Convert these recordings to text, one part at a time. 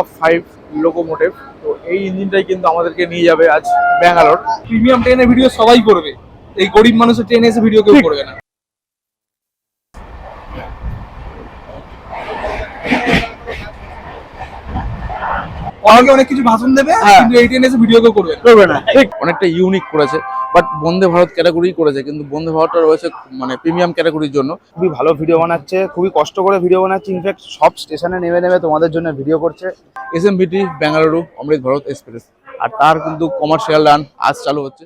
Of five locomotive তো এই ইঞ্জিনটাই কিন্তু আমাদেরকে নিয়ে যাবে আজ ব্যাঙ্গালোর। প্রিমিয়াম ট্রেনের ভিডিও সবাই করবে। এই গরিব মানুষের ট্রেনে এসে ভিডিও কেউ করবে না। অনেকে অনেক কিছু ভাষণ দেবে হ্যাঁ। কিন্তু এই ট্রেনে এসে ভিডিও কেউ করবে করবে না ঠিক। অনেকটা ইউনিক করেছে বাট বন্দে ভারত ক্যাটাগরি করেছে কিন্তু বন্দে ভারতটা রয়েছে মানে প্রিমিয়াম ক্যাটাগরির জন্য। খুবই ভালো ভিডিও বানাচ্ছে খুবই কষ্ট করে ভিডিও বানাচ্ছে ইনফ্যাক্ট সব স্টেশনে নেমে নেমে তোমাদের জন্য ভিডিও করছে। S M VT Bengaluru Amrit Bharat express আর তার কিন্তু কমার্শিয়াল রান আজ চালু হচ্ছে।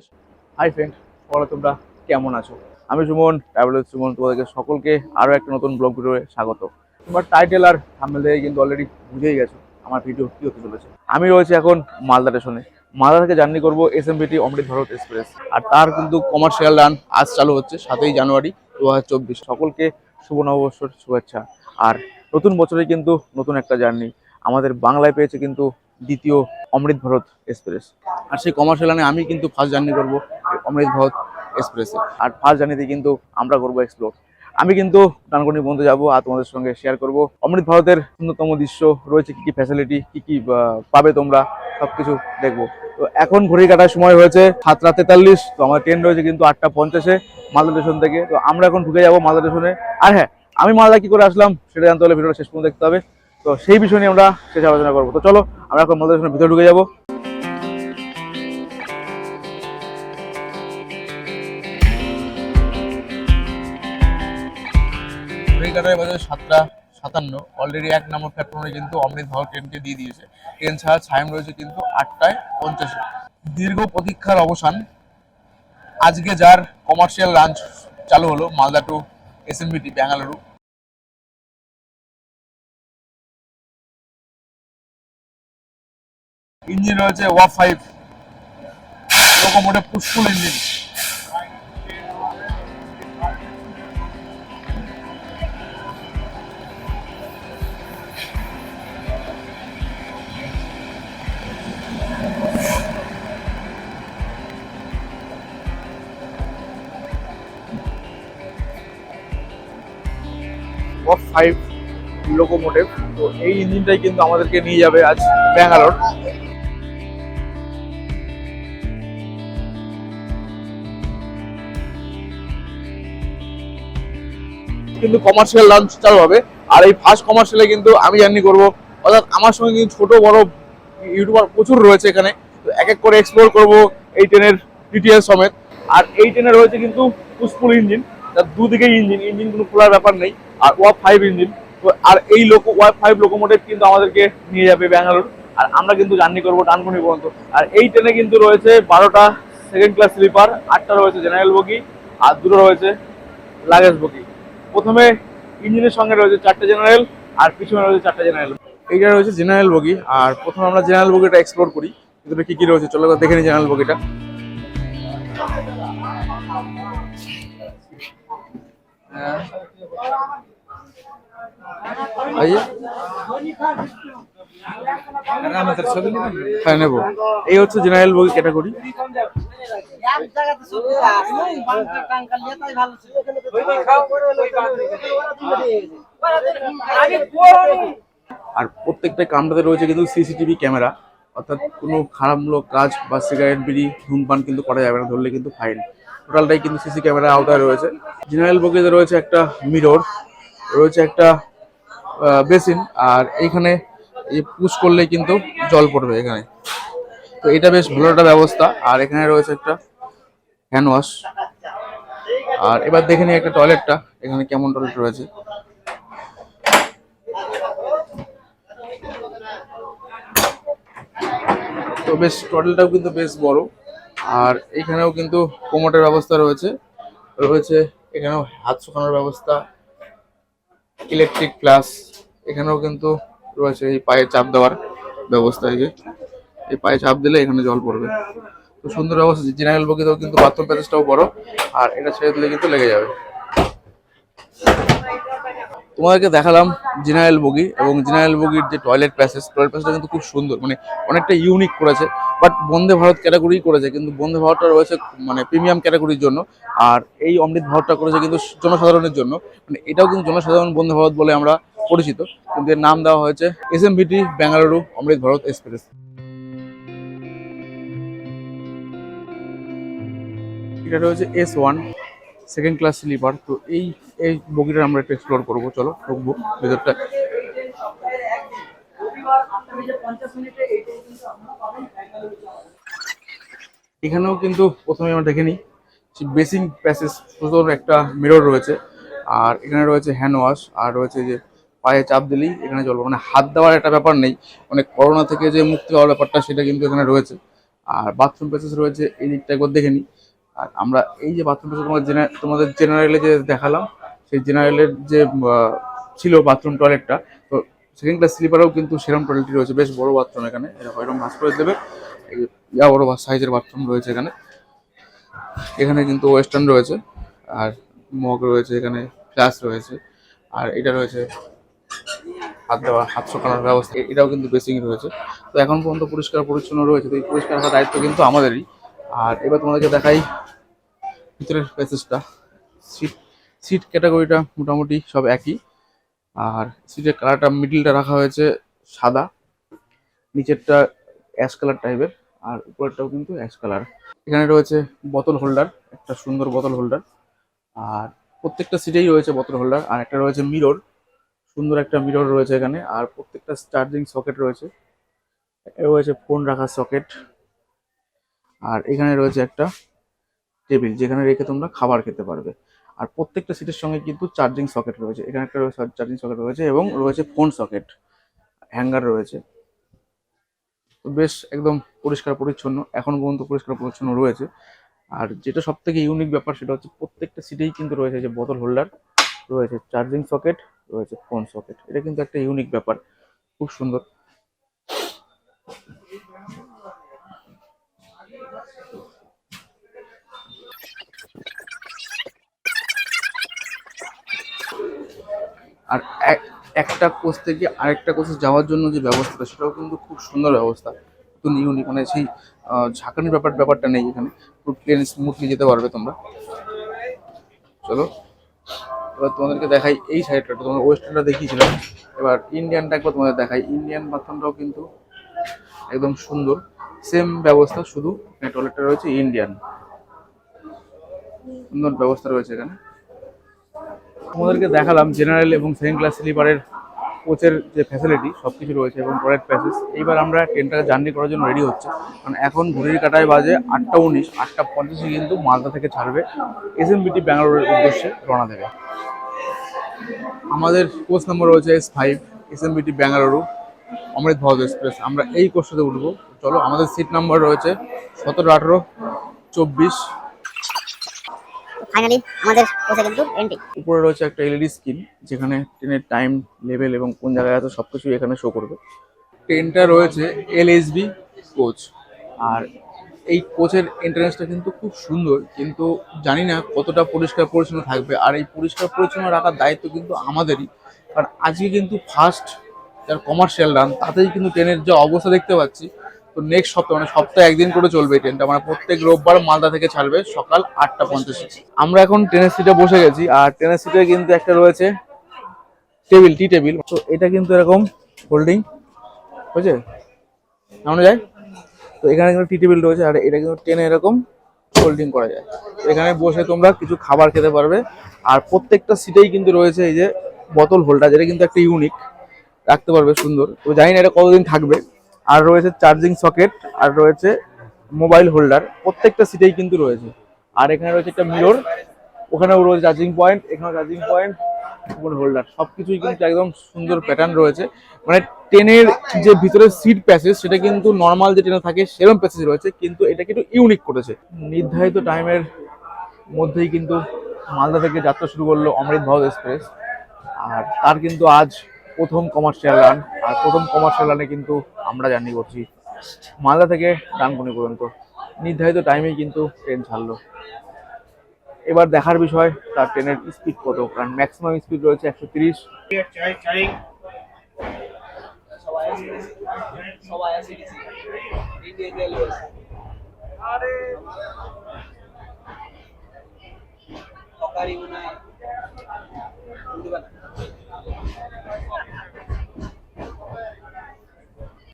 হাই ফ্রেন্ড বলো তোমরা কেমন আছো? আমি সুমন ট্রাভেল সুমন তোমাদেরকে সকলকে আরও একটা নতুন ব্লগ ভিডিওয়ে স্বাগত। তোমার টাইটেল আর থাম্বনেল থেকে কিন্তু অলরেডি বুঝেই গেছো। আমার ভিডিও কি হতে চলেছে। আমি রয়েছে এখন মালদা স্টেশনে। মালদা থেকে জার্নি করব S M VT Amrit Bharat express আর তার কিন্তু কমার্শিয়াল রান আজ চালু হচ্ছে সাতই জানুয়ারি দু হাজার চব্বিশ। সকলকে শুভ নববর্ষর শুভেচ্ছা। আর নতুন বছরে কিন্তু নতুন একটা জার্নি। আমাদের বাংলায় পেয়েছে কিন্তু দ্বিতীয় অমৃত ভারত এক্সপ্রেস আর সেই কমার্শিয়াল লাইনে আমি কিন্তু ফার্স্ট জার্নি করব অমৃত ভারত এক্সপ্রেসে আর ফার্স্ট জার্নিতে কিন্তু আমরা করব এক্সপ্লোর আমি কিন্তু ডানকুনি বন্ধু যাব আর তোমাদের সঙ্গে শেয়ার করব। অমৃত ভারতের সুন্দরতম দৃশ্য রয়েছে কি কি ফ্যাসিলিটি কি কি পাবে তোমরা, সবকিছু দেখব। তো এখন ঘড়ি কাটার সময় হয়েছে সাতটা তেতাল্লিশ, তো আমার ট্রেন রয়েছে কিন্তু আটটা পঞ্চাশে মালদা স্টেশন থেকে। তো আমরা এখন ঢুকে যাব মালদা স্টেশনে আর হ্যাঁ আমি মালদা কি করে আসলাম সেটা জানতে হলে ভিডিওটা শেষ পর্যন্ত দেখতে হবে। তো সেই বিষয় নিয়ে আমরা শেষ আলোচনা করব। তো চলো, আমরা এখন মালদা স্টেশনের ভিতরে ঢুকে যাব। ঘড়িকাটায় বাজে সাতটা সাতান্ন। অলরেডি এক নম্বর প্ল্যাটফর্মে কিন্তু অমৃত ভারত ট্রেনকে দিয়ে দিয়েছে। ট্রেন ছাড়া ছায়াম রয়েছে কিন্তু আটটায় পঞ্চাশে। দীর্ঘ প্রতীক্ষার অবসান। আজকে যার কমার্শিয়াল লাঞ্চ চালু হলো Malda to SMVT Bengaluru engine রয়েছে ওয়া five. Locomotive push pull engine of five locomotive তো এই ইঞ্জিনটাই কিন্তু আমাদেরকে নিয়ে যাবে আজ ব্যাঙ্গালোর। কিন্তু কমার্শিয়াল লঞ্চ চালু হবে। আর এই ফার্স্ট কমার্শিয়ালে কিন্তু আমি জার্নি করব। অর্থাৎ আমার সঙ্গে কিন্তু ছোট, বড় ইউটিউবার প্রচুর রয়েছে এখানে। তো এক এক করে এক্সপ্লোর করব এই ট্রেনের ডিটেলস সমেত। আর এই ট্রেনে রয়েছে কিন্তু পুষ্পুল ইঞ্জিন। তার দুদিকেই ইঞ্জিন। ইঞ্জিন কোনো খোলার ব্যাপার নেই। আর ওয়াপ ফাইভ ইঞ্জিন তো আর এই লোকো ওয়াপ ফাইভ লোকোমোটিভ কিন্তু আমাদেরকে নিয়ে যাবে ব্যাঙ্গালোর। আর আমরা কিন্তু জার্নি করব ডানকুনি পর্যন্ত। আর এই ট্রেনে কিন্তু রয়েছে বারোটা সেকেন্ড ক্লাস স্লিপার আটটা রয়েছে জেনারেল বগি আর দুটো রয়েছে লাগেজ বগি প্রথমে ইঞ্জিনের সঙ্গে রয়েছে চারটে জেনারেল আর পিছনে রয়েছে চারটে জেনারেল এইটা রয়েছে জেনারেল বগি আর প্রথমে আমরা জেনারেল বগিটা এক্সপ্লোর করি। ভিতরে কী কী রয়েছে? চলো দেখে নিই জেনারেল বগিটা আইয়ে হ্যাঁ এই হচ্ছে জেনারেল ক্যাটাগরি আর প্রত্যেকটা কামরাতে রয়েছে কিন্তু সিসিটিভি ক্যামেরা অর্থাৎ কোনো খারাপমূলক কাজ বা সিগারেট বিড়ি, ধূমপান কিন্তু করা যাবে না, ধরলে কিন্তু ফাইন টোটালটাই কিন্তু সিসি ক্যামেরার আওতায় রয়েছে। জেনারেল বগিতে রয়েছে একটা মিরর রয়েছে একটা বেসিন আর এইখানে এই পুশ করলে কিন্তু জল পড়বে এখানে। তো এটা বেশ ভালো একটা ব্যবস্থা। আর এখানে রয়েছে একটা হ্যান্ড ওয়াশ আর এবার দেখে নিই একটা টয়লেটটা এখানে কেমন টয়লেট রয়েছে। তো বেশ টয়লেটটাও কিন্তু বেশ বড়। আর এখানেও কিন্তু কোমোটের ব্যবস্থা রয়েছে। রয়েছে এখানেও হাত শুকানোর ব্যবস্থা, ইলেকট্রিক প্লাস এখানেও কিন্তু রয়েছে এই পায়ে চাপ দেওয়ার ব্যবস্থা এই যে। এই পায়ে চাপ দিলে এখানে জল পড়বে। তো সুন্দর ব্যবস্থা, জেনারেল বগিতেও কিন্তু বাথরুম প্যাসেজটাও বড়, আর এটা ছেড়ে দিলে কিন্তু লেগে যাবে। তোমাদেরকে দেখালাম জেনারেল বগি এবং জেনারেল বগির যে টয়লেট প্যাসেজ টয়লেট প্যাসেজটা কিন্তু খুব সুন্দর মানে অনেকটা ইউনিক করেছে বাট বন্দে ভারত ক্যাটাগরি করেছে, কিন্তু বন্দে ভারতটা রয়েছে মানে প্রিমিয়াম ক্যাটাগরির জন্য, আর এই অমৃত ভারতটা করেছে কিন্তু জনসাধারণের জন্য মানে এটাও কিন্তু জনসাধারণ বন্দে ভারত বলে আমরা পরিচিত, কিন্তু এর নাম দেওয়া হয়েছে S M VT Bengaluru Amrit Bharat express এটা রয়েছে S one second class sleeper তো এই এই বগিটা আমরা একটু এক্সপ্লোর করব, চলো, ঢুকবো, ভেতরটা। এখানেও কিন্তু প্রথমে আমরা দেখে নিই বেসিং প্যাসেজ সুন্দর একটা মিরর রয়েছে, আর এখানে রয়েছে হ্যান্ড ওয়াশ আর রয়েছে যে পায়ে চাপ দিলেই এখানে চলবে মানে হাত দেওয়ার একটা ব্যাপার নেই মানে করোনা থেকে যে মুক্তি হওয়ার ব্যাপারটা সেটা কিন্তু এখানে রয়েছে। আর বাথরুম প্যাসেজ রয়েছে, এই দিকটা একবার দেখে নিই। আর আমরা এই যে বাথরুমটা প্যাসেজ তোমাদের তোমাদের জেনারেলে যে দেখালাম, সেই জেনারেলের যে ছিল বাথরুম টয়লেটটা তো সেকেন্ড ক্লাস স্লিপারেও কিন্তু সেরকম টয়লেটই রয়েছে, বেশ বড় বাথরুম এখানে এরকম এরকম ভাস করে দেবে? ইয়া বড় সাইজের বাথরুম রয়েছে এখানে। এখানে কিন্তু ওয়েস্টার্ন রয়েছে, আর মগ রয়েছে এখানে ফ্ল্যাশ রয়েছে, আর এটা রয়েছে হাত দেওয়া, হাত শোকানোর ব্যবস্থা এটাও কিন্তু বেসিং রয়েছে। তো এখন পর্যন্ত পরিষ্কার পরিচ্ছন্ন রয়েছে, তো এই পরিষ্কার দায়িত্ব কিন্তু আমাদেরই। আর এবার তোমাদেরকে দেখাই ভিতরের প্যাসেজটা সিট সিট ক্যাটাগরিটা মোটামুটি সব একই। আর সিটের কালারটা মিডিলটা রাখা হয়েছে সাদা, নিচেরটা অ্যাশ কালার টাইপের আর উপরেরটাও কিন্তু অ্যাশ কালার এখানে রয়েছে বোতল হোল্ডার একটা সুন্দর বোতল হোল্ডার আর প্রত্যেকটা সিটেই রয়েছে বোতল হোল্ডার আর একটা রয়েছে মিরর সুন্দর একটা মিরর রয়েছে এখানে। আর প্রত্যেকটা চার্জিং সকেট রয়েছে। রয়েছে ফোন রাখার সকেট আর এখানে রয়েছে একটা টেবিল যেখানে রেখে তোমরা খাবার খেতে পারবে। আর প্রত্যেকটা সিটের সঙ্গে কিন্তু চার্জিং সকেট রয়েছে। এখানে একটা রয়েছে চার্জিং সকেট রয়েছে এবং রয়েছে ফোন সকেট, হ্যাঙ্গার রয়েছে। বেশ একদম পরিষ্কার পরিচ্ছন্ন, এখন পর্যন্ত পরিষ্কার পরিচ্ছন্ন রয়েছে। আর যেটা সব থেকে ইউনিক ব্যাপার সেটা হচ্ছে প্রত্যেকটা সিটেই কিন্তু রয়েছে যে বোতল হোল্ডার রয়েছে চার্জিং সকেট, রয়েছে ফোন সকেট। এটা কিন্তু একটা ইউনিক ব্যাপার, খুব সুন্দর। আর এক- একটা কোচ থেকে আরেকটা কোচে যাওয়ার জন্য যে ব্যবস্থাটা, সেটাও কিন্তু খুব সুন্দর ব্যবস্থা। নতুন ইউনিক মানে সেই ঝাঁকানির ব্যাপার, ব্যাপারটা নেই এখানে। পুরো প্লেন স্মুথলি যেতে পারবে তোমরা। চলো, এবার তোমাদেরকে দেখাই এই সাইডটা তোমাদের ওয়েস্টার্নটা দেখিয়েছিলাম। এবার ইন্ডিয়ানটা একবার তোমাদের দেখাই। ইন্ডিয়ান বাথরুমটাও কিন্তু একদম সুন্দর। সেম ব্যবস্থা, শুধু টয়লেটটা রয়েছে ইন্ডিয়ান সুন্দর ব্যবস্থা রয়েছে এখানে। তোমাদেরকে দেখালাম জেনারেল এবং সেকেন্ড ক্লাস স্লিপারের কোচের যে ফ্যাসিলিটি সব কিছু রয়েছে এবং টয়লেট প্যাসেজ এইবার আমরা ট্রেনটাকে জার্নি করার জন্য রেডি হচ্ছে। কারণ এখন ঘড়ির কাটায় বাজে আটটা উনিশ, আটটা পঞ্চাশে কিন্তু মালদা থেকে ছাড়বে এস এম বিটি ব্যাঙ্গালোরের উদ্দেশ্যে রওনা দেবে। আমাদের কোচ নম্বর রয়েছে এস ফাইভ এস এম বিটি ব্যাঙ্গালুরু অমৃত ভারত এক্সপ্রেস আমরা এই কোর্সটাতে উঠবো। চলো, আমাদের সিট নাম্বার রয়েছে সতেরো আঠেরো, চব্বিশ ফাইনালি আমাদের কোচে কিন্তু এন্ট্রি উপরে রয়েছে একটা এলইডি স্ক্রিন যেখানে ট্রেনের টাইম লেভেল এবং কোন জায়গায় আছে সব কিছুই এখানে শো করবে। ট্রেনটা রয়েছে এলএসবি কোচ আর এই কোচের এন্ট্রান্সটা কিন্তু খুব সুন্দর, কিন্তু জানি না কতটা পরিষ্কার পরিচ্ছন্ন থাকবে। আর এই পরিষ্কার পরিচ্ছন্ন রাখার দায়িত্ব কিন্তু আমাদেরই। কারণ আজকে কিন্তু ফার্স্ট যার কমার্শিয়াল রান তাতেই কিন্তু ট্রেনের যে অবস্থা দেখতে পাচ্ছি তো নেক্সট সপ্তাহ মানে সপ্তাহে একদিন করে চলবে এই ট্রেনটা মানে প্রত্যেক রোববার মালদা থেকে ছাড়বে সকাল আটটা পঞ্চাশে। আমরা এখন ট্রেনের সিটে বসে গেছি, আর ট্রেনের সিটে কিন্তু একটা রয়েছে টেবিল টি টেবিল তো এটা কিন্তু এরকম হোল্ডিং বুঝছে নামানো যায় তো এখানে কিন্তু টি টেবিল রয়েছে, আর এটা কিন্তু ট্রেনে এরকম হোল্ডিং করা যায়। এখানে বসে তোমরা কিছু খাবার খেতে পারবে, আর প্রত্যেকটা সিটেই কিন্তু রয়েছে এই যে বোতল হোল্ডার যেটা কিন্তু একটা ইউনিক রাখতে পারবে সুন্দর। তো জানি না এটা কতদিন থাকবে। আর রয়েছে চার্জিং সকেট আর রয়েছে মোবাইল হোল্ডার প্রত্যেকটা সিটেই কিন্তু রয়েছে। আর এখানে রয়েছে একটা মিরর ওখানেও রয়েছে চার্জিং পয়েন্ট এখানেও চার্জিং পয়েন্ট হোল্ডার সব কিছুই কিন্তু একদম সুন্দর প্যাটার্ন রয়েছে। মানে ট্রেনের যে ভিতরে সিট প্যাসেজ সেটা কিন্তু নর্মাল যে ট্রেনে থাকে সেরকম প্যাসেজ রয়েছে, কিন্তু এটাকে একটু ইউনিক করেছে। নির্ধারিত টাইমের মধ্যেই কিন্তু মালদা থেকে যাত্রা শুরু করল অমৃত ভারত এক্সপ্রেস। আর তার কিন্তু আজ প্রথম কমার্শিয়াল রান আর প্রথম কমার্শিয়াল রানে কিন্তু আমরা জার্নি করছি মালদা থেকে ডানকুনি পর্যন্ত। নির্ধারিত টাইমেই কিন্তু ট্রেন ছাড়লো। এবার দেখার বিষয়, তার ট্রেনের স্পিড কত? কারণ ম্যাক্সিমাম স্পিড রয়েছে একশো তিরিশ। তরকারি মনে হয়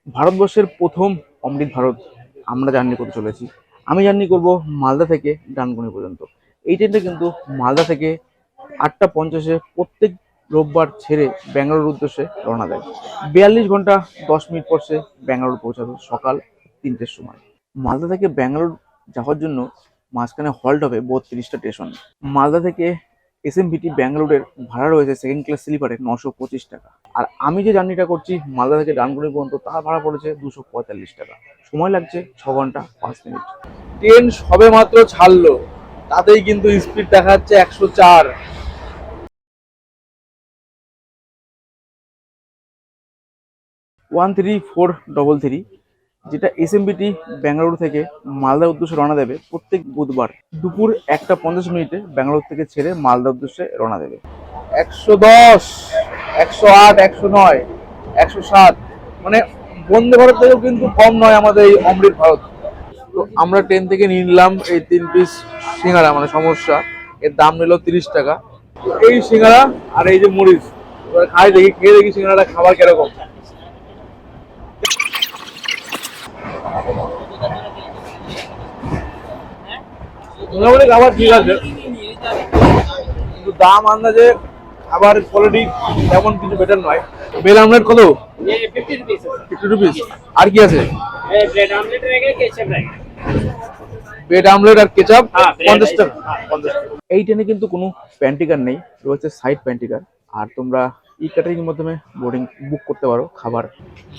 ভারতবর্ষের প্রথম অমৃত ভারত আমরা জার্নি করতে চলেছি। আমি জার্নি করব মালদা থেকে ডানকুনি পর্যন্ত। এই ট্রেনটা কিন্তু মালদা থেকে আটটা পঞ্চাশে প্রত্যেক রোববার ছেড়ে ব্যাঙ্গালোর উদ্দেশ্যে রওনা দেয়। বিয়াল্লিশ ঘণ্টা দশ মিনিট পর সে ব্যাঙ্গালোর পৌঁছাবে সকাল তিনটের সময়। মালদা থেকে ব্যাঙ্গালোর যাওয়ার জন্য মাঝখানে হল্ট হবে বত্রিশটা স্টেশন মালদা থেকে এসএমভিটি ব্যাঙ্গালোরের ভাড়া রয়েছে সেকেন্ড ক্লাস স্লিপারে নশো পঁচিশ টাকা। আর আমি যে জার্নিটা করছি, মালদা থেকে ডানকুনি পর্যন্ত, তার ভাড়া পড়েছে দুশো পঁয়তাল্লিশ টাকা। সময় লাগছে ছ ঘণ্টা পাঁচ মিনিট। ট্রেন সবে মাত্র ছাড়লো, তাতেই কিন্তু স্পিড দেখা যাচ্ছে একশো চার। One three four double three যেটা এসএমবিটি ব্যাঙ্গালোর থেকে মালদার উদ্দেশ্যে রওনা দেবে প্রত্যেক বুধবার দুপুর একটা পঞ্চাশ মিনিটে ব্যাঙ্গালোর থেকে ছেড়ে মালদার উদ্দেশ্যে রওনা দেবে। একশো দশ, একশো আট, একশো নয়, একশো সাত মানে বন্দে ভারত থেকেও কিন্তু কম নয় আমাদের এই অমৃত ভারত। তো আমরা ট্রেন থেকে নিয়ে নিলাম এই তিন পিস সিঙ্গারা মানে সমস্যা। এর দাম নিল তিরিশ টাকা। এই সিঙ্গারা আর এই যে মরিচ, এবার খাই দেখি, খেয়ে দেখি সিঙ্গারাটা খাবার কীরকম। মোটামুটি খাবার ঠিক আছে। কিন্তু দাম আন্দাজে খাবার কোয়ালিটি তেমন কিছু বেটার নয়। বেল আমলেট কত? ফিফটি রুপিস আর কি আছে? বেড আমলেট আর কেচাপ পঞ্চাশ টাকা। এই ট্রেনে কিন্তু কোনো প্যান্টিকার নেই। রয়েছে সাইড প্যান্টিকার আর তোমরা ই ক্যাটারিংয়ের মাধ্যমে বোর্ডিং বুক করতে পারো খাবার।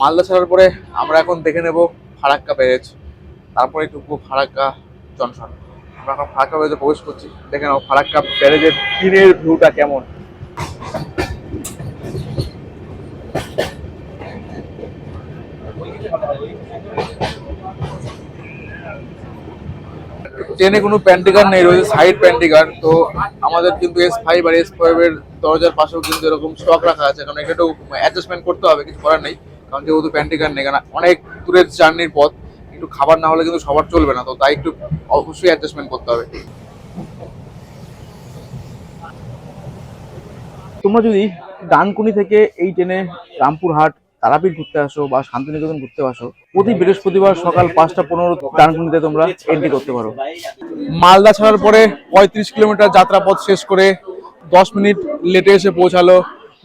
মালদা ছাড়ার পরে আমরা এখন দেখে নেব ফারাক্কা ব্যারেজ তারপরে ঢুকবো ফারাক্কা জনসন আমরা এখন ফারাক্কা ব্যারেজে প্রবেশ করছি। দেখে ফারাক্কা ব্যারেজের ভিউটা কেমন। ট্রেনে কোনো প্যান্টিকার নেই, রয়েছে সাইড প্যান্টিকার তো আমাদের কিন্তু এস ফাইভ আর এস ফাইভ এর দরজার পাশেও কিন্তু এরকম স্টক রাখা আছে। কারণ এটা একটু অ্যাডজাস্টমেন্ট করতে হবে, কিছু করার নেই। কারণ যেহেতু প্যান্টিকার নেই কারণ অনেক দূরের জার্নির পথ। একটু খাবার না হলে কিন্তু সবার চলবে না, তো তাই একটু অবশ্যই অ্যাডজাস্টমেন্ট করতে হবে। তোমরা যদি ডানকুনি থেকে এই ট্রেনে রামপুরহাট, তারাপীঠ ঘুরতে আসো বা শান্তিনিকেতন ঘুরতে আসো, প্রতি বৃহস্পতিবার সকাল পাঁচটা পনেরো ডানকুনিতে তোমরা এন্ট্রি করতে পারো। মালদা ছাড়ার পরে পঁয়ত্রিশ কিলোমিটার যাত্রাপথ শেষ করে দশ মিনিট লেটে এসে পৌঁছালো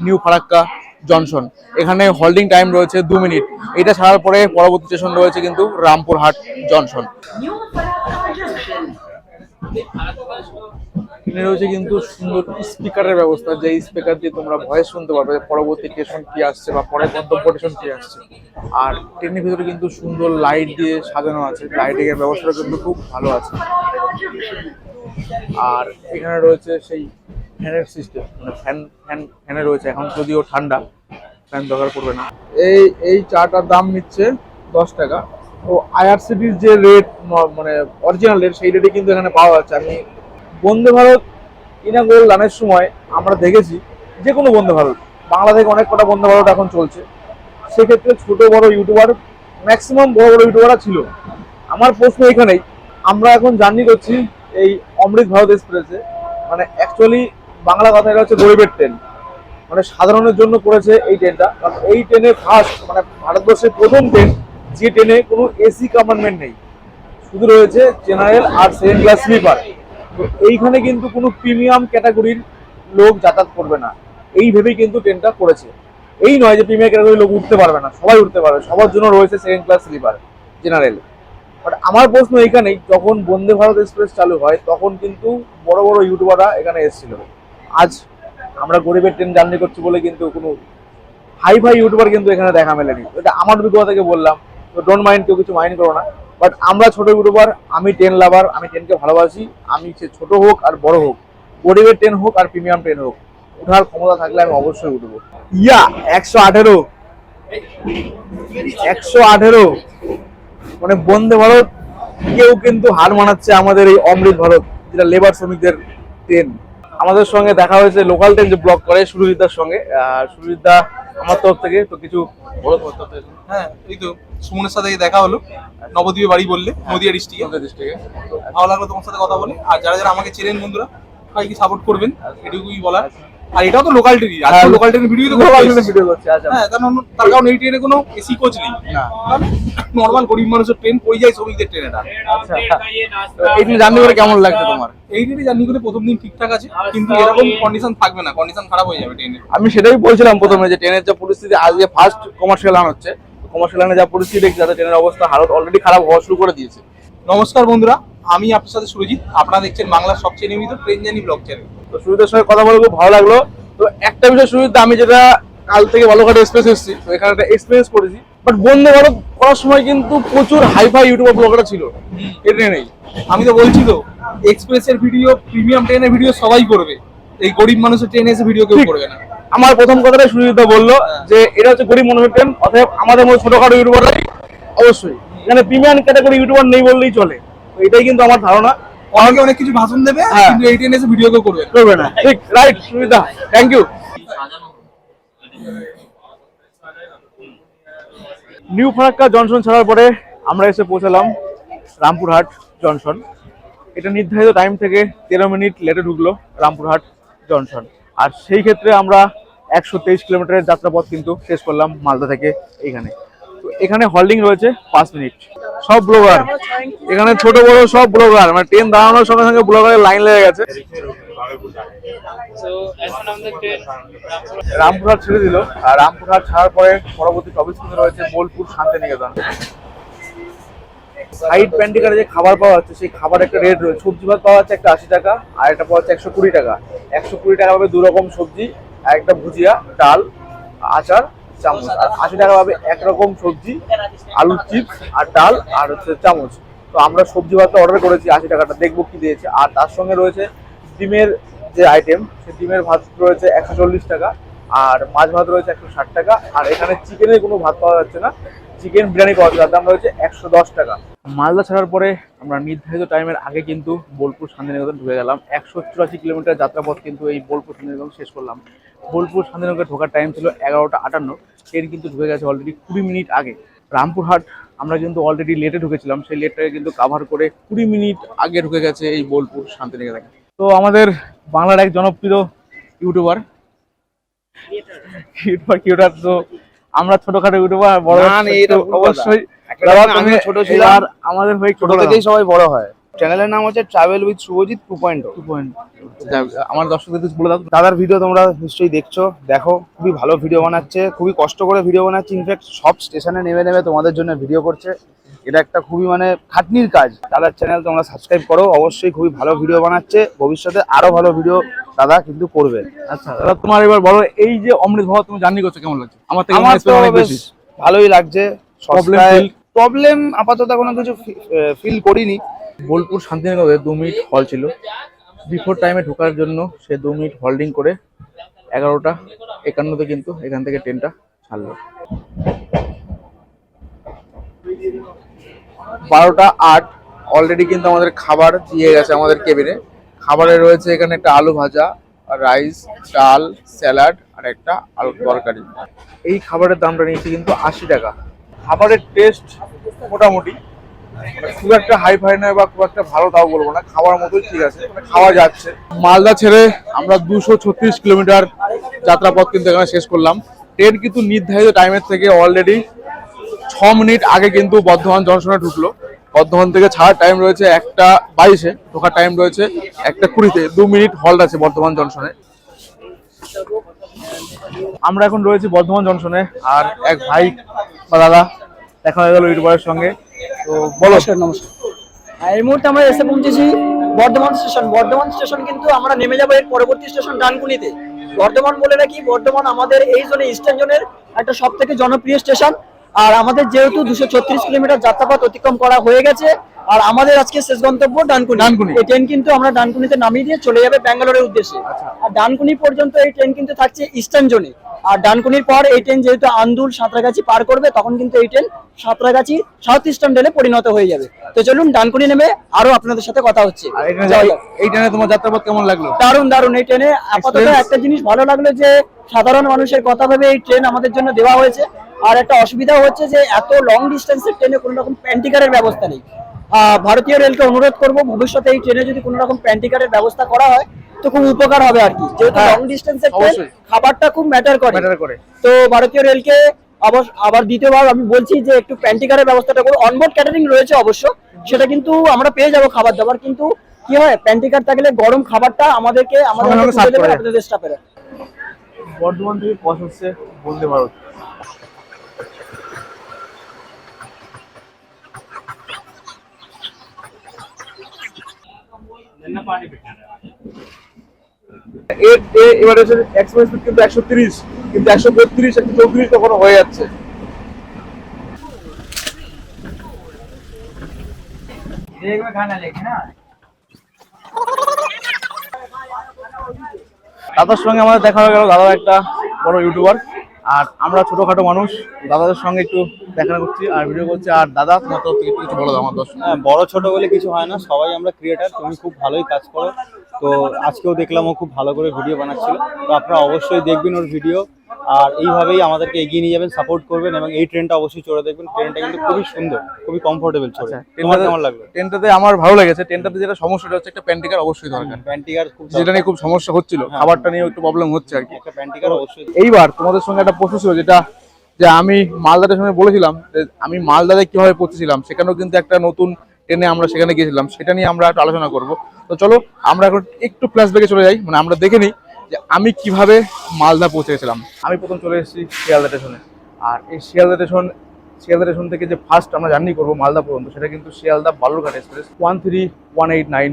নিউ ফারাক্কা। জংশন এখানে হোল্ডিং টাইম রয়েছে দু মিনিট। এটা ছাড়ার পরে পরবর্তী স্টেশন রয়েছে কিন্তু রামপুরহাট জংশন এখানে রয়েছে কিন্তু সুন্দর স্পিকারের ব্যবস্থা। যে স্পিকার দিয়ে তোমরা ভয়েস শুনতে পারবে পরবর্তী স্টেশন কি আসছে বা পরের গন্তব্য স্টেশন কি আসছে। আর ট্রেনের ভিতরে কিন্তু সুন্দর লাইট দিয়ে সাজানো আছে। লাইটিং এর ব্যবস্থাটা কিন্তু খুব ভালো আছে। আর এখানে রয়েছে সেই ফ্যানের সিস্টেম মানে ফ্যান ফ্যান, ফ্যানে রয়েছে। এখন যদিও ঠান্ডা, ফ্যান দরকার পড়বে না। এই এই চাটার দাম নিচ্ছে দশ টাকা। তো আইআরসিটির যে রেট মানে অরিজিনাল রেট, সেই রেটে কিন্তু এখানে পাওয়া যাচ্ছে। আমি বন্দে ভারত ইনাগোল রানের সময় আমরা দেখেছি যে কোনো বন্দে ভারত। বাংলা থেকে অনেক কটা বন্দে ভারত এখন চলছে। সেক্ষেত্রে ছোট, বড় ইউটিউবার ম্যাক্সিমাম বড় বড় ইউটিউবাররা ছিল। আমার প্রশ্ন এখানেই, আমরা এখন জার্নি করছি এই অমৃত ভারত এক্সপ্রেসে মানে অ্যাকচুয়ালি বাংলা কথা, এটা হচ্ছে গরিবের ট্রেন মানে সাধারণের জন্য করেছে এই ট্রেনটা কারণ এই ট্রেনে ফার্স্ট মানে ভারতবর্ষের প্রথম ট্রেন যে ট্রেনে কোনো এসি কম্পার্টমেন্ট নেই। শুধু রয়েছে জেনারেল আর সেকেন্ড ক্লাস স্লিপার তো এইখানে কিন্তু কোনো প্রিমিয়াম ক্যাটাগরির লোক যাতায়াত করবে না। এই ভেবেই কিন্তু ট্রেনটা করেছে। এই নয় যে প্রিমিয়াম ক্যাটাগরির লোক উঠতে পারবে না। সবাই উঠতে পারবে। সবার জন্য রয়েছে second class sleeper general but আমার প্রশ্ন এখানেই যখন বন্দে ভারত এক্সপ্রেস চালু হয়, তখন কিন্তু বড় বড় ইউটিউবাররা এখানে এসেছিল। আজ আমরা গরিবের ট্রেন জার্নি করছি বলে কিন্তু কোনো হাই ফাই ইউটিউবার কিন্তু এখানে দেখা মেলেনি। এটা আমার অভিজ্ঞতা থেকে বললাম, তো ডোন্ট মাইন্ড কেউ কিছু মাইন্ড করো না। বাট আমরা ছোট ইউটিউবার আমি ট্রেন লাভার আমি ট্রেনকে ভালোবাসি, আমি সে ছোট হোক আর বড় হোক, গরিবের ট্রেন হোক আর প্রিমিয়াম ট্রেন হোক ওঠার ক্ষমতা থাকলে আমি অবশ্যই উঠবো। ইয়া, একশো আঠেরো। একশো আঠেরো। মানে বন্দে ভারত, কেউ কিন্তু হার মানাচ্ছে আমাদের এই অমৃত ভারত, যেটা লেবার শ্রমিকদের ট্রেন আমাদের সঙ্গে দেখা হয়েছে লোকাল ট্রেন যে ব্লক করে সুরজিৎদার সঙ্গে। আর সুরজিৎদা আমার তরফ থেকে তো কিছু বড় হ্যাঁ এই তো সুমনের সাথে দেখা হলো। নবদ্বীপে বাড়ি বললে নদিয়া ডিস্ট্রিক্টে ডিস্ট্রিক্টে ভালো লাগল তোমার সাথে কথা বলে। আর যারা যারা আমাকে চেনেন বন্ধুরা সবাইকে সাপোর্ট করবেন। এটুকুই বলার। আর এটাও তো লোকাল আজকে। লোকাল ভিডিও তো এসেছি। video করছে, আচ্ছা। হ্যাঁ কারণ- তার কারণ এই ট্রেনে কোনো এসি কোচ নেই না। নর্মাল গরিব মানুষের ট্রেন কই যায় শ্রমিকদের ট্রেন এটা আচ্ছা এই দিন জার্নি করে কেমন লাগছে তোমার এই ট্রেনে জার্নি করে প্রথম দিন ঠিকঠাক আছে কিন্তু এরকম কন্ডিশন থাকবে না কন্ডিশন খারাপ হয়ে যাবে ট্রেনে আমি সেটাই বলছিলাম প্রথমে যে ট্রেনের যে পরিস্থিতি আজকে ফার্স্ট কমার্শিয়াল হচ্ছে কমার্শিয়াল লাইনে যা পরিস্থিতি দেখছি যাতে ট্রেনের অবস্থা হালত অলরেডি খারাপ হওয়া শুরু করে দিয়েছে নমস্কার বন্ধুরা আমি আপনার সাথে সুরজিৎ। আপনারা দেখছেন বাংলার সবচেয়ে নিয়মিত ট্রেন জার্নি ব্লগ চ্যানেল তো সুবিধার সঙ্গে কথা বলে খুব ভালো লাগল। তো একটা বিষয় সুবিধা আমি যেটা কাল থেকে বালুঘাটে এক্সপ্রেস এসেছি তো এখানে একটা এক্সপিরিয়েন্স করেছি। বাট বন্ধু ভারত করার সময় কিন্তু প্রচুর হাইফাই ইউটিউবার ব্লগাররা ছিল। এই ট্রেনেই আমি তো বলছি তো এক্সপ্রেসের ভিডিও প্রিমিয়াম ট্রেনের ভিডিও সবাই করবে। এই গরিব মানুষের ট্রেনে এসে ভিডিও কেউ করবে না। আমার প্রথম কথাটাই সুবিধা বলল যে এটা হচ্ছে গরিব মানুষের ট্রেন অতএব আমাদের মধ্যে ছোটখাটো ইউটিউবাররাই অবশ্যই। এখানে প্রিমিয়াম ক্যাটাগরি ইউটিউবার নেই বললেই চলে। তো এটাই কিন্তু আমার ধারণা। অনেকে অনেক কিছু ভাষণ দেবে হ্যাঁ। কিন্তু এই এসে ভিডিও করবে করবে না। ঠিক রাইট সুবিধা। Thank you New Farakka junction ছাড়ার পরে আমরা এসে পৌঁছালাম রামপুরহাট জনসন এটা নির্ধারিত টাইম থেকে তেরো মিনিট লেটে ঢুকলো রামপুরহাট জনসন আর সেই ক্ষেত্রে আমরা একশো তেইশ কিলোমিটারের যাত্রাপথ কিন্তু শেষ করলাম মালদা থেকে এইখানে এখানে হল্ডিং রয়েছে পাঁচ মিনিট সব ব্লগার এখানে ছোট বড় সব ব্লগার মানে ট্রেন দাঁড়ানোর সঙ্গে সঙ্গে ব্লগারের লাইন লেগে গেছে। রামপুরহাট ছেড়ে দিল। আর রামপুরহাট ছাড়ার পরে পরবর্তী মিনিট রয়েছে বোলপুর শান্তিনিকেতন। সাইড প্যান্টিকারে যে খাবার পাওয়া যাচ্ছে, সেই খাবার একটা রেট রয়েছে। সবজি ভাত পাওয়া যাচ্ছে একটা আশি টাকা, আর একটা পাওয়া যাচ্ছে একশো কুড়ি টাকা। একশো কুড়ি টাকা পাবে দু রকম সবজি, আর একটা ভুজিয়া, ডাল, আচার চামচ। আর আশি টাকা পাবে একরকম সবজি, আলুর চিপস আর ডাল আর হচ্ছে চামচ। তো আমরা সবজি ভাতটা অর্ডার করেছি, আশি টাকাটা। দেখব কি দিয়েছে। আর তার সঙ্গে রয়েছে ডিমের যে আইটেম সে ডিমের ভাত রয়েছে একশো চল্লিশ টাকা। আর মাছ ভাত রয়েছে একশো ষাট টাকা। আর এখানে চিকেনের কোনো ভাত পাওয়া যাচ্ছে না। চিকেন বিরিয়ানি পাওয়া যাচ্ছে দাম রয়েছে একশো দশ টাকা। মালদা ছাড়ার পরে আমরা নির্ধারিত টাইমের আগে কিন্তু বোলপুর শান্তিনিকেতন ঢুকে গেলাম। একশো চুরাশি কিলোমিটার যাত্রাপথ কিন্তু এই বোলপুর শান্তিনিকেতন শেষ করলাম। বোলপুর শান্তিনিকেতন ঢোকার টাইম ছিল এগারোটা আটান্ন। ট্রেন কিন্তু ঢুকে গেছে অলরেডি কুড়ি মিনিট আগে। রামপুরহাট, আমরা কিন্তু অলরেডি লেটে ঢুকেছিলাম। সেই লেটটাকে কিন্তু কাভার করে কুড়ি মিনিট আগে ঢুকে গেছে এই বোলপুর শান্তিনিকেতন। তো আমাদের বাংলার এক জনপ্রিয় ইউটিউবার ইউটিউবার কিউটার তো আমরা ছোটখাটো ইউটিউবার বড়। অবশ্যই তুমি ছোট ছিলাম। এবার আমাদের হয়ে ছোট থেকেই সবাই বড় হয়। চ্যানেলের নাম হচ্ছে travel with Subhajit two point আমার দর্শকদের কিছু বলে দাও। দাদার ভিডিও তোমরা নিশ্চয়ই দেখছ দেখো খুবই ভালো ভিডিও বানাচ্ছে খুবই কষ্ট করে ভিডিও বানাচ্ছে। ইনফ্যাক্ট সব স্টেশনে নেমে নেমে তোমাদের জন্য ভিডিও করছে। এটা একটা খুবই মানে খাটনির কাজ। দাদার চ্যানেল তোমরা সাবস্ক্রাইব করো। অবশ্যই খুবই ভালো ভিডিও বানাচ্ছে। ভবিষ্যতে আরও ভালো ভিডিও দাদা কিন্তু করবে। আচ্ছা দাদা তোমার এবার বলো এই যে অমৃত ভাবা তুমি জার্নি করছ কেমন লাগছে? আমার থেকে আমার তো বেশ ভালোই লাগছে। প্রবলেম আপাতত কোনো কিছু ফিল করিনি। বোলপুর শান্তিনগরে দু মিনিট হল ছিল। বিফোর টাইমে ঢোকার জন্য সে দু মিনিট হোল্ডিং করে এগারোটা একান্নতে কিন্তু এখান থেকে ট্রেনটা ছাড়লো। বারোটা আট অলরেডি কিন্তু আমাদের খাবার দিয়ে গেছে আমাদের কেবিনে খাবারে রয়েছে এখানে একটা আলু ভাজা রাইস ডাল স্যালাড আর একটা আলু তরকারি। এই খাবারের দামটা নিয়েছে কিন্তু আশি টাকা। খাবারের টেস্ট মোটামুটি। মানে খুব একটা হাই ফাই নয় বা খুব একটা ভালো তাও বলব না। খাওয়ার মতোই ঠিক আছে মানে খাওয়া যাচ্ছে। মালদা ছেড়ে আমরা দুশো ছত্রিশ কিলোমিটার যাত্রাপথ কিন্তু এখানে শেষ করলাম। ট্রেন কিন্তু নির্ধারিত টাইমের থেকে অলরেডি ছ মিনিট আগে কিন্তু বর্ধমান জংশনে ঢুকলো। বর্ধমান থেকে ছাড়ার টাইম রয়েছে একটা বাইশে, ঢোকার টাইম রয়েছে একটা কুড়িতে। দু মিনিট হল্ট আছে বর্ধমান জংশনে আমরা এখন রয়েছি বর্ধমান জংশনে আর এক ভাই বা দাদা দেখা হয়ে গেল ইউটিউবারের সঙ্গে। তো বলো। স্যার নমস্কার। এই মুহূর্তে আমরা এসে পৌঁছেছি বর্ধমান স্টেশন। বর্ধমান স্টেশন কিন্তু আমরা নেমে যাব এর পরবর্তী স্টেশন ডানকুনিতে। বর্ধমান বলে রাখি, বর্ধমান আমাদের এই জোনে ইস্টার্ন জোনের একটা সব থেকে জনপ্রিয় স্টেশন আর আমাদের যেহেতু দুশো ছত্রিশ কিলোমিটার যাত্রাপথ অতিক্রম করা হয়ে গেছে আর আমাদের আজকে শেষ গন্তব্য ডানকুনি। ডানকুনি। এই ট্রেন কিন্তু আমরা ডানকুনিতে নামিয়ে দিয়ে চলে যাবে ব্যাঙ্গালোরের উদ্দেশ্যে। আর ডানকুনি পর্যন্ত এই ট্রেন কিন্তু থাকছে ইস্টার্ন জোনে। আর ডানকুনির পর এই ট্রেন যেহেতু আন্দুল সাঁতরাগাছি পার করবে তখন কিন্তু এই ট্রেন সাঁতরাগাছি সাউথ ইস্টার্ন রেলে পরিণত হয়ে যাবে। তো চলুন ডানকুনি নেমে আরও আপনাদের সাথে কথা হচ্ছে। এই ট্রেনে তোমার যাত্রাপথ কেমন লাগল? দারুণ দারুণ। এই ট্রেনে আপাতত একটা জিনিস ভালো লাগল যে সাধারণ মানুষের কথা ভেবে এই ট্রেন আমাদের জন্য দেওয়া হয়েছে। আর একটা অসুবিধা হচ্ছে যে এত লং ডিস্টেন্সের ট্রেনে কোনো রকম প্যান্টিকারের ব্যবস্থা নেই। আহ, ভারতীয় রেলকে অনুরোধ করব ভবিষ্যতে এই ট্রেনে যদি কোনো রকম প্যান্টিকারের ব্যবস্থা করা হয় তো খুব উপকার হবে আর কি। যেহেতু লং ডিস্টেন্সের অবশ্যই। খাবারটা খুব ম্যাটার করে। তো ভারতীয় রেলকে আবার আবার দ্বিতীয়বার আমি বলছি যে একটু প্যান্টিকারের ব্যবস্থাটা করো অনবোর্ড ক্যাটারিং রয়েছে অবশ্য সেটা কিন্তু আমরা পেয়ে যাব খাবার দাবার কিন্তু কি হয় প্যান্টিকার থাকলে গরম খাবারটা আমাদেরকে আমাদের। আপনাদের স্টাফেরা বর্ধমান থেকে কস হচ্ছে বন্দে এর এবারে এক্সপ্রেস স্পিড কিন্তু একশো তিরিশ কিন্তু একশো বত্রিশ একশো চৌত্রিশ কখনো হয়ে যাচ্ছে। দাদার সঙ্গে আমাদের দেখা হয়ে গেল দাদা একটা বড় ইউটিউবার আর আমরা ছোটখাটো মানুষ, দাদাদের সঙ্গে একটু দেখা করছি আর ভিডিও করছি। আর দাদা, তোমার তরফ থেকে কিছু বলো আমার দর্শক। হ্যাঁ বড় ছোট বলে কিছু হয় না, সবাই আমরা ক্রিয়েটার তুমি খুব ভালোই কাজ করো। তো আজকেও দেখলাম ও খুব ভালো করে ভিডিও বানাচ্ছিল। তো আপনারা অবশ্যই দেখবেন ওর ভিডিও আর এইভাবেই আমাদেরকে এগিয়ে নিয়ে যাবেন সাপোর্ট করবেন এবং এই ট্রেনটা অবশ্যই চড়ে দেখবেন। ট্রেনটা কিন্তু খুবই সুন্দর খুবই কমফোর্টেবল চড়ে। আচ্ছা, তোমার কেমন লাগল? ট্রেনটাতে আমার ভালো লেগেছে। ট্রেনটাতে যেটা সমস্যাটা হচ্ছে একটা প্যান্টিকার অবশ্যই দরকার। প্যান্টিকার যেটা নিয়ে খুব সমস্যা হচ্ছিল হ্যাঁ। খাবারটা নিয়ে একটু প্রবলেম হচ্ছে আর কি। একটা প্যান্টিকার অবশ্যই এইবার তোমাদের সঙ্গে একটা প্রশ্ন ছিল যেটা যে আমি মালদার সঙ্গে বলেছিলাম যে আমি মালদাতে কীভাবে পৌঁছেছিলাম সেখানেও কিন্তু একটা নতুন ট্রেনে আমরা সেখানে গিয়েছিলাম সেটা নিয়ে আমরা একটু আলোচনা করব। তো চলো আমরা এখন একটু ফ্ল্যাশব্যাকে চলে যাই মানে আমরা দেখে নিই যে আমি কীভাবে মালদা পৌঁছেছিলাম? আমি প্রথম চলে এসেছি শিয়ালদা স্টেশনে। আর এই শিয়ালদা স্টেশন শিয়ালদা স্টেশন থেকে যে ফার্স্ট আমরা জার্নি করব মালদা পর্যন্ত, সেটা কিন্তু Sealdah Balurghat express one three one eight nine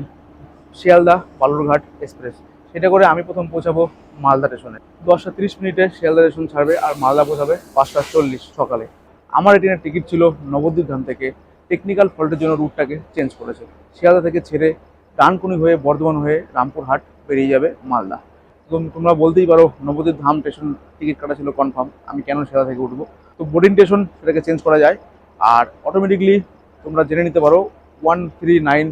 Sealdah Balurghat express সেটা করে আমি প্রথম পৌঁছাবো মালদা স্টেশনে। দশটা তিরিশ মিনিটে শিয়ালদা স্টেশন ছাড়বে আর মালদা পৌঁছাবে পাঁচটা চল্লিশ সকালে। আমার এই ট্রেনের টিকিট ছিল নবদ্বীপ ধাম থেকে। টেকনিক্যাল ফল্টের জন্য রুটটাকে চেঞ্জ করেছে। শিয়ালদা থেকে ছেড়ে ডানকুনি হয়ে বর্ধমান হয়ে রামপুরহাট বেরিয়ে যাবে মালদা। তোমরা বলতেই পারো, নবদ্বীপ ধাম স্টেশন টিকিট কাটা ছিল কনফার্ম আমি কেন শিয়ালদা থেকে উঠবো? তো বোর্ডিং স্টেশন সেটাকে চেঞ্জ করা যায়, আর অটোমেটিকলি তোমরা জেনে নিতে পারো ওয়ান থ্রি নাইন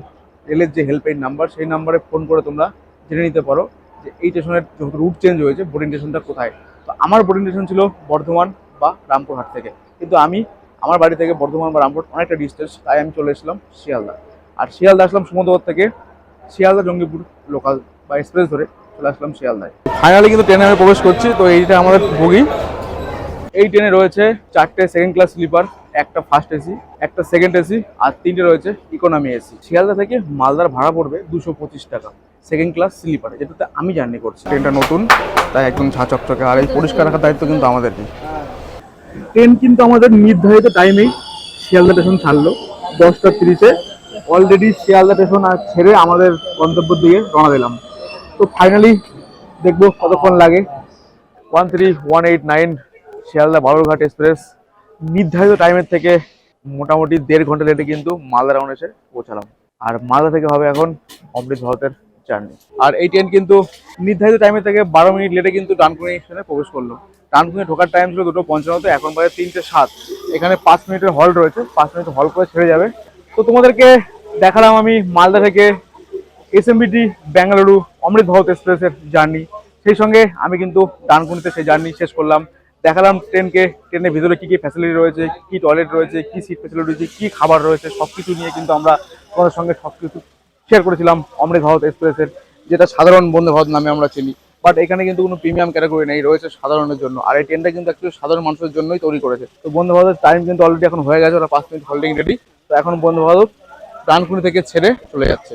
রেলের যে হেল্পলাইন নাম্বার সেই নাম্বারে ফোন করে তোমরা জেনে নিতে পারো যে এই স্টেশনের যেহেতু রুট চেঞ্জ হয়েছে বোর্ডিং স্টেশনটা কোথায়? তো আমার বোর্ডিং স্টেশন ছিল বর্ধমান বা রামপুরহাট থেকে। কিন্তু আমি আমার বাড়ি থেকে বর্ধমান বা রামপুরহাট অনেকটা ডিস্টেন্স তাই আমি চলে এসেছিলাম শিয়ালদা। আর শিয়ালদা আসলাম সমুদ্রপথ থেকে, শিয়ালদা জঙ্গিপুর লোকাল বা এক্সপ্রেস ধরে। চলে আসলাম শিয়ালদায়। ফাইনালি কিন্তু ট্রেনে আমি প্রবেশ করছি, তো এইটা আমাদের বগি এই ট্রেনে রয়েছে চারটে সেকেন্ড ক্লাস স্লিপার একটা ফার্স্ট এসি একটা সেকেন্ড এসি আর তিনটে রয়েছে ইকোনমি এসি শিয়ালদা থেকে মালদার ভাড়া পড়বে দুশো পঁচিশ টাকা সেকেন্ড ক্লাস স্লিপারে যেটাতে আমি জার্নি করছি। ট্রেনটা নতুন, তাই একদম ঝা চকচকে, আর এই পরিষ্কার রাখার দায়িত্ব কিন্তু আমাদেরই ট্রেন কিন্তু আমাদের নির্ধারিত টাইমেই শিয়ালদা স্টেশন ছাড়লো, দশটা তিরিশে। অলরেডি শিয়ালদা স্টেশন আর ছেড়ে আমাদের গন্তব্যের দিকে রওনা দিলাম। তো ফাইনালি দেখব কতক্ষণ লাগে। One three one eight nine Sealdah Balurghat express নির্ধারিত টাইমের থেকে মোটামুটি দেড় ঘণ্টা লেটে কিন্তু মালদা রাউন্ড এসে পৌঁছালাম। আর মালদা থেকে হবে এখন অমৃত ভারতের জার্নি আর এই ট্রেন কিন্তু নির্ধারিত টাইমের থেকে বারো মিনিট লেটে কিন্তু ডানকুনি স্টেশনে প্রবেশ করল। ডানকুনি ঢোকার টাইম ছিল দুটো পঞ্চান্নতে, এখন বাজে তিনটে সাত। এখানে পাঁচ মিনিটের হল রয়েছে, পাঁচ মিনিট হল করে ছেড়ে যাবে। তো তোমাদেরকে দেখালাম আমি মালদা থেকে এসএমবিটি বেঙ্গালুরু অমৃত ভারত এক্সপ্রেসের জার্নি। সেই সঙ্গে আমি কিন্তু ডানকুনিতে সেই জার্নি শেষ করলাম। দেখালাম ট্রেনকে, ট্রেনের ভিতরে কী কী ফ্যাসিলিটি রয়েছে, কি টয়লেট রয়েছে, কি সিট ফ্যাসিলিটি রয়েছে, কী খাবার রয়েছে সব কিছু নিয়ে কিন্তু আমরা তোমাদের সঙ্গে সব কিছু শেয়ার করেছিলাম অমৃত ভারত এক্সপ্রেসের, যেটা সাধারণ বন্দে ভারত নামে আমরা চিনি। বাট এখানে কিন্তু কোনো প্রিমিয়াম ক্যাটাগরি নেই, রয়েছে সাধারণের জন্য। আর এই ট্রেনটা কিন্তু একটু সাধারণ মানুষের জন্যই তৈরি করেছে। তো বন্ধু ভারতের টাইম কিন্তু অলরেডি এখন হয়ে গেছে, ওরা পাঁচ মিনিট হোল্ডিং রেডি তো এখন বন্দে ভারত ডানকুনি থেকে ছেড়ে চলে যাচ্ছে।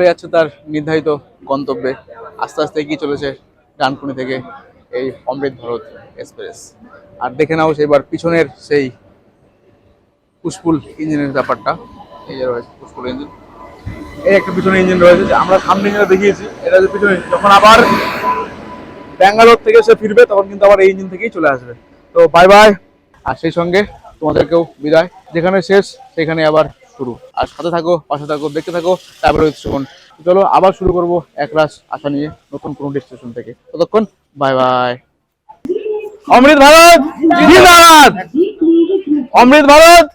চলে যাচ্ছে তার নির্ধারিত গন্তব্যে। আস্তে আস্তে এগিয়ে চলেছে ডানকুনি থেকে এই অমৃত ভারত এক্সপ্রেস। আর দেখে নাও সেবার পিছনের সেই পুষ্পুল ইঞ্জিনের ব্যাপারটা। এই যে রয়েছে পুষ্পুল ইঞ্জিন। এই একটা পিছনে ইঞ্জিন রয়েছে যে আমরা সামনে ইঞ্জিনে দেখিয়েছি, এটা যে পিছনে, যখন আবার ব্যাঙ্গালোর থেকে সে ফিরবে, তখন কিন্তু আবার এই ইঞ্জিন থেকেই চলে আসবে। তো বাই বাই আর সেই সঙ্গে তোমাদেরকেও বিদায়। যেখানে শেষ, সেখানে আবার শুরু। আর সাথে থাকো, পাশে থাকো, দেখতে থাকো, তারপরে সুমন। চলো, আবার শুরু করব একরাশ আশা নিয়ে নতুন কোনো ডেস্টিনেশন থেকে। ততক্ষণ বাই বাই অমৃত ভারত অমৃত ভারত